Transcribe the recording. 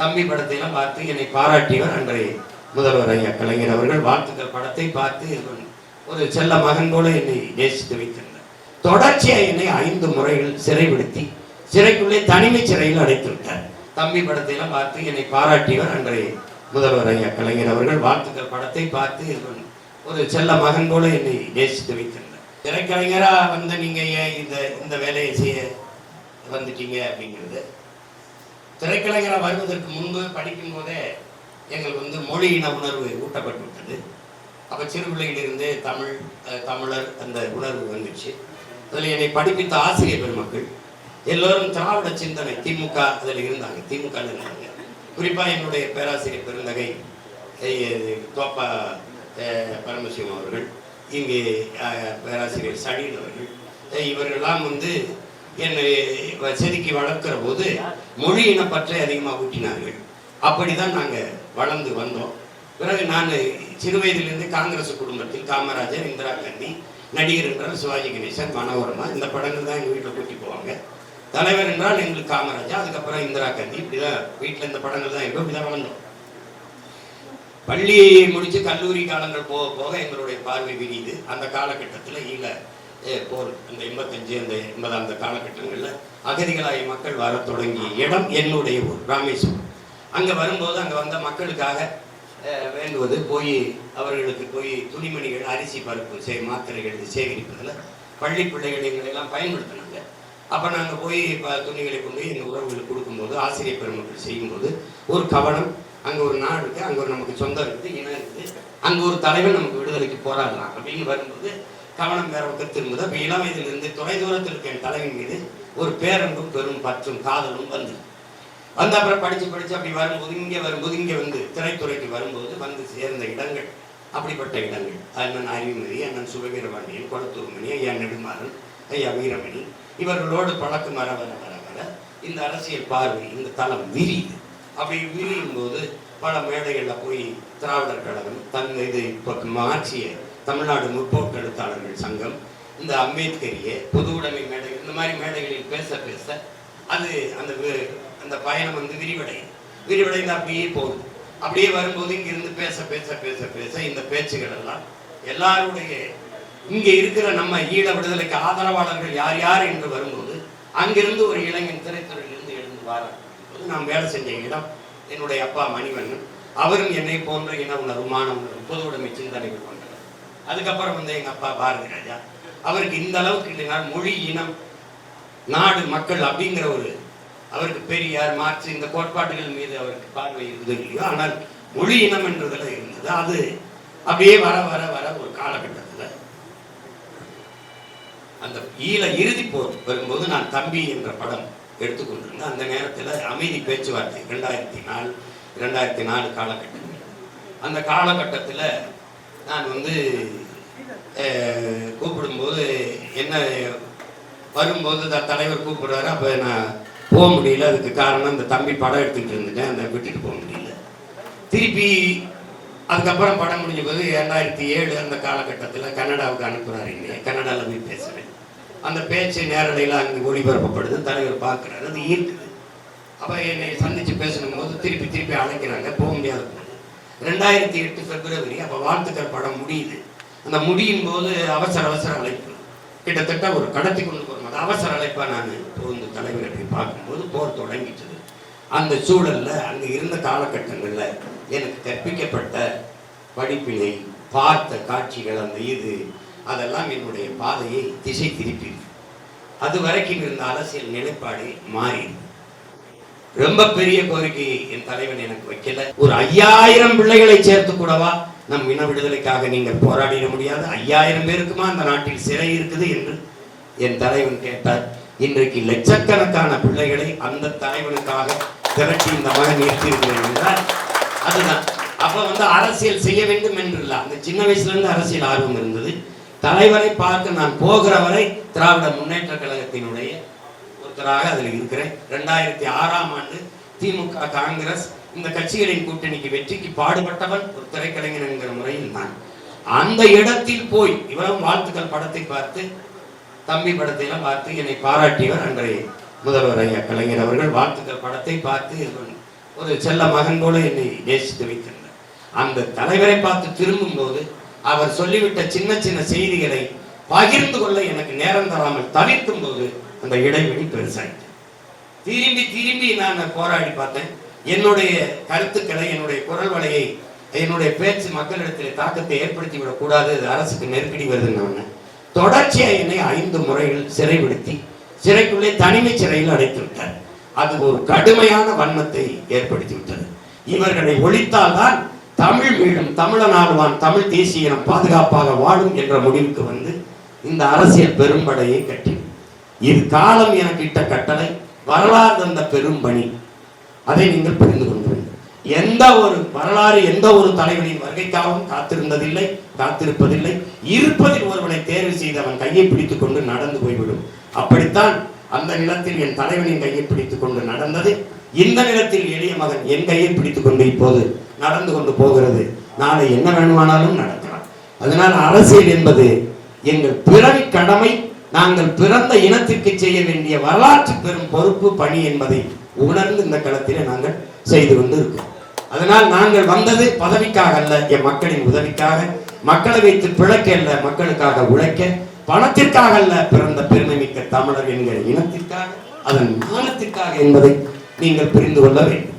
தம்பி படத்தையெல்லாம் பார்த்து என்னை பாராட்டியவர் அன்றைய முதல்வர் ஐயா கலைஞர் அவர்கள். வாழ்த்துக்கள். படத்தை பார்த்து ஒரு செல்ல மகன் போல என்னை நேசித்து வைத்திருந்தார். தொடர்ச்சியாக என்னை ஐந்து முறைகள் சிறைப்படுத்தி சிறைக்குள்ளே தனிமை சிறையில் அடைத்து விட்டார். தம்பி படத்தையெல்லாம் பார்த்து என்னை பாராட்டியவர் அன்றைய முதல்வர் ஐயா கலைஞர் அவர்கள். வாழ்த்துக்கள். படத்தை பார்த்து ஒரு செல்ல மகன் போல என்னை நேசித்து வைத்திருந்தார். திரைக்கலைஞராக வந்து நீங்கள் ஏன் இந்த இந்த வேலையை செய்ய வந்துட்டீங்க அப்படிங்கிறது திரைக்கலைஞராக வருவதற்கு முன்பு படிக்கும் போதே எங்களுக்கு வந்து மொழி இன உணர்வு ஊட்டப்பட்டு விட்டது அப்போ சிறு பிள்ளையிலிருந்தே தமிழ் தமிழர் அந்த உணர்வு வந்துச்சு. அதில் என்னை படிப்பித்த ஆசிரியர் பெருமக்கள் எல்லோரும் திராவிட சிந்தனை திமுக அதில் இருந்தாங்க. திமுக இருந்தாங்க. குறிப்பாக என்னுடைய பேராசிரியர் பெருந்தகை தோப்பா பரமசிவம் அவர்கள் இங்கே பேராசிரியர் சடீன் அவர்கள் அஹ், இவர்களெல்லாம் வந்து என்னை செதுக்கி வளர்க்கிற போது மொழி இனப்பற்றை அதிகமாக ஊட்டினார்கள். அப்படிதான் நாங்கள் வளர்ந்து வந்தோம். பிறகு நான் சிறு வயதிலிருந்து காங்கிரஸ் குடும்பத்தில் காமராஜர் இந்திரா காந்தி நடிகர் என்றால் சிவாஜி கணேசன் மனோரமா இந்த படங்கள் தான் எங்கள் வீட்டில் கூட்டி போவாங்க. தலைவர் என்றால் எங்களுக்கு காமராஜர் அதுக்கப்புறம் இந்திரா காந்தி இப்படிதான் வீட்டில் இந்த படங்கள் தான் இருக்கும் இப்படிதான் வளர்ந்தோம். பள்ளி முடிச்சு கல்லூரி காலங்கள் போக போக எங்களுடைய பார்வை விரியுது. அந்த காலகட்டத்தில் ஈழ போர் அந்த எண்பத்தஞ்சு அந்த எண்பதாம் அந்த காலகட்டங்களில் அகதிகளாகிய மக்கள் வர தொடங்கிய இடம் என்னுடைய ஊர் ராமேஸ்வரம். அங்கே வரும்போது அங்கே வந்த மக்களுக்காக வேண்டுவது போய் அவர்களுக்கு போய் துணிமணிகள் அரிசி பருப்பு சே மாத்திரைகள் இது சேகரிப்பதில் பள்ளி பிள்ளைகள் எங்களெல்லாம் பயன்படுத்தினாங்க. அப்போ நாங்கள் போய் இப்போ துணிகளை கொண்டு போய் எங்கள் உறவுகளுக்கு கொடுக்கும்போது ஆசிரியர் பெருமக்கள் செய்யும்போது ஒரு கவனம் அங்கே ஒரு நாடு இருக்குது அங்கே ஒரு நமக்கு சொந்தம் இருக்குது இனம் இருக்குது அங்கே ஒரு தலைவன் நமக்கு விடுதலைக்கு போராடலாம் அப்படின்னு வரும்போது கவனம் வேற பக்கம் திரும்புது? அப்போ இளம் வயதிலிருந்து தொலை தூரத்தில் இருக்க என் தலைவன் மீது ஒரு பேரன்பும் பெரும் பற்றும் காதலும் வந்து. வந்த அப்புறம் படித்து படித்து அப்படி வரும்போது இங்கே வரும்போது இங்கே வந்து திரைத்துறைக்கு வரும்போது வந்து சேர்ந்த இடங்கள் அப்படிப்பட்ட இடங்கள். அண்ணன் அறிவுமதி அண்ணன் சுபவீரபாண்டியன் கொளத்தூர்மணி ஐயா நெடுமாறன் ஐயா வீரமணி இவர்களோடு பழக்கம் வர வர வர வர இந்த அரசியல் பார்வை இந்த தளம் விரியுது. அப்படி விரியும் போது பல மேடைகளில் போய் திராவிடர் கழகம் தன் இது இப்போ மாற்றிய தமிழ்நாடு முற்போக்கு எழுத்தாளர்கள் சங்கம் இந்த அம்பேத்கரிய பொது உடைமை மேடை இந்த மாதிரி மேடைகளில் பேச பேச அது அந்த அந்த பயணம் வந்து விரிவடையும் விரிவடைந்து அப்படியே போகுது. அப்படியே வரும்போது இங்கிருந்து பேச பேச பேச பேச இந்த பேச்சுகள் எல்லாம் எல்லாருடைய இங்கே இருக்கிற நம்ம ஈழ விடுதலைக்கு ஆதரவாளர்கள் யார் யார் என்று வரும்போது அங்கிருந்து ஒரு இளைஞன் திரைத்துறையிலிருந்து எழுந்து வாரார். போது வேலை செஞ்ச இடம். என்னுடைய அப்பா மணிவண்ணன். அவரும் என்னை போன்ற இன உணர்வு மான உணர்வு பொது உடைமை சிந்தனைகள் கொண்டு அதுக்கப்புறம் வந்து எங்க அப்பா பாரதி ராஜா. அவருக்கு இந்த அளவுக்கு இல்லைன்னா மொழி இனம் நாடு மக்கள் அப்படிங்கிற ஒரு அவருக்கு பெரியார் மார்க்ஸ் இந்த கோட்பாடுகள் மீது அவருக்கு பார்வை இருந்தது இல்லையோ ஆனால் மொழி இனம் என்றதுல இருந்தது. அது அப்படியே வர வர வர ஒரு காலகட்டத்தில் அந்த ஈழ இறுதி போர் வரும்போது நான் தம்பி என்ற படம் எடுத்துக்கொண்டிருந்தேன். அந்த நேரத்தில் அமைதி பேச்சுவார்த்தை ரெண்டாயிரத்தி நாலு ரெண்டாயிரத்தி நாலு காலகட்டங்கள் அந்த காலகட்டத்தில் நான் வந்து கூப்பிடும்போது என்ன வரும்போது த- தலைவர் கூப்பிடுறாரு. அப்போ நான் போக முடியல. அதுக்கு காரணம் இந்த தம்பி படம் எடுத்துக்கிட்டு இருந்துட்டேன். அந்த விட்டுட்டு போக முடியல. திருப்பி அதுக்கப்புறம் படம் முடிஞ்ச போது ரெண்டாயிரத்தி ஏழு அந்த காலகட்டத்தில் கன்னடாவுக்கு அனுப்புகிறாரு இல்லையா கன்னடாவில் போய் பேசுகிறேன் அந்த பேச்சு நேரலையில் அங்கே ஒளிபரப்பப்படுது. தலைவர் பார்க்குறாரு. அது ஈர்க்குது. அப்போ என்னை சந்தித்து பேசணும்போது திருப்பி திருப்பி அழைக்கிறாங்க. போக முடியாது ரெண்டாயிரத்தி எட்டு பிப்ரவரி அப்போ வாழ்த்துக்கள் படம் முடியுது. அந்த முடியும் போது அவசர அவசர அழைப்பு. கிட்டத்தட்ட ஒரு கடத்தி கொண்டு போகிற அவசர அழைப்பாக நான் புகுந்து தலைவரை போய் பார்க்கும்போது போர் தொடங்கிட்டது. அந்த சூழலில் அங்கே இருந்த காலகட்டங்களில் எனக்கு கற்பிக்கப்பட்ட படிப்பினை பார்த்த காட்சிகள் அந்த இது அதெல்லாம் என்னுடைய பாதையை திசை திருப்பி. அது வரைக்கும் இருந்த அரசியல் நிலைப்பாடு மாறிடுது. ரொம்ப பெரிய கோரிக்கை என் தலைவன் எனக்கு வைக்கல. ஒரு ஐயாயிரம் பிள்ளைகளை சேர்த்து கூடவா நம் இன விடுதலைக்காக நீங்கள் போராடிட முடியாது. ஐயாயிரம் பேருக்குமா அந்த நாட்டில் சிறை இருக்குது என்று என் தலைவன் கேட்டார். இன்றைக்கு லட்சக்கணக்கான பிள்ளைகளை அந்த தலைவனுக்காக திரட்டி இந்த மகன் நிறுத்தியிருக்கிறேன் என்றால் அதுதான். அப்ப வந்து அரசியல் செய்ய வேண்டும் என்று இல்லை அந்த சின்ன வயசுல இருந்து அரசியல் ஆர்வம் இருந்தது. தலைவரை பார்க்க நான் போகிற வரை திராவிட முன்னேற்ற கழகத்தினுடைய ஒருத்தராக அதில் இருக்கிறேன். ரெண்டாயிரத்தி ஆறாம் ஆண்டு திமுக காங்கிரஸ் இந்த கட்சிகளின் கூட்டணிக்கு வெற்றிக்கு பாடுபட்டவன் ஒரு திரைக்கலைஞன் என்கிற முறையில் நான். அந்த இடத்தில் போய் இவரும் வாழ்த்துக்கள் படத்தை பார்த்து தம்பி படத்தையெல்லாம் பார்த்து என்னை பாராட்டியவர் அன்றைய முதல்வர் ஐயா கலைஞர் அவர்கள். வாழ்த்துக்கள் படத்தை பார்த்து இவன் ஒரு செல்ல மகன் போல என்னை நேசித்து வைத்திருந்தார். அந்த தலைவரை பார்த்து திரும்பும்போது அவர் சொல்லிவிட்ட சின்ன சின்ன செய்திகளை பகிர்ந்து கொள்ள எனக்கு நேரம் தராமல் தவிர்க்கும் போது அந்த இடைவெளி பெருசாயிட்டு. திரும்பி திரும்பி நான் போராடி பார்த்தேன். என்னுடைய கருத்துக்களை என்னுடைய குரல் வலையை என்னுடைய பேச்சு மக்களிடத்தில் தாக்கத்தை ஏற்படுத்தி விடக்கூடாது இது அரசுக்கு நெருக்கடி வருதுன்னு தொடர்ச்சியாக என்னை ஐந்து முறைகள் சிறைப்படுத்தி சிறைக்குள்ளே தனிமை சிறையில் அடைத்து விட்டார். அது ஒரு கடுமையான வன்மத்தை ஏற்படுத்தி விட்டது இவர்களை ஒழித்தால்தான் தமிழ் மீளும் தமிழன் ஆழ்வான் தமிழ் தேசிய இனம் பாதுகாப்பாக வாழும் என்ற முடிவுக்கு வந்து இந்த அரசியல் பெரும்படையை கட்டி இது காலம் எனக்கு இட்ட கட்டளை வரலாறு தந்த பெரும் பணி. அதை நீங்கள் புரிந்து கொள்ள வேண்டும் எந்த ஒரு வரலாறு எந்த ஒரு தலைவனின் வருகைக்காகவும் காத்திருந்ததில்லை காத்திருப்பதில்லை. இருப்பதில் ஒருவனை தேர்வு செய்து அவன் கையை பிடித்துக் கொண்டு நடந்து போய்விடும். அப்படித்தான் அந்த நிலத்தில் என் தலைவனின் கையை பிடித்துக் கொண்டு நடந்தது. இந்த நிலத்தில் எளிய மகன் என் கையை பிடித்துக் கொண்டு இப்போது நடந்து கொண்டு போகிறது. நாளை என்ன வேணுமானாலும் நடக்கலாம். அதனால் அரசியல் என்பது எங்கள் பிறவி கடமை நாங்கள் பிறந்த இனத்திற்கு செய்ய வேண்டிய வரலாற்று பெரும் பொறுப்பு பணி என்பதை உணர்ந்து இந்த களத்திலே நாங்கள் செய்து கொண்டு இருக்கோம் அதனால் நாங்கள் வந்தது பதவிக்காக அல்ல என் மக்களின் உதவிக்காக. மக்களை வைத்து பிழைக்க அல்ல மக்களுக்காக உழைக்க. பணத்திற்காக அல்ல பிறந்த பெருமை மிக்க தமிழர் என்கிற இனத்திற்காக அதன் மானத்திற்காக என்பதை நீங்கள் புரிந்து கொள்ள வேண்டும்.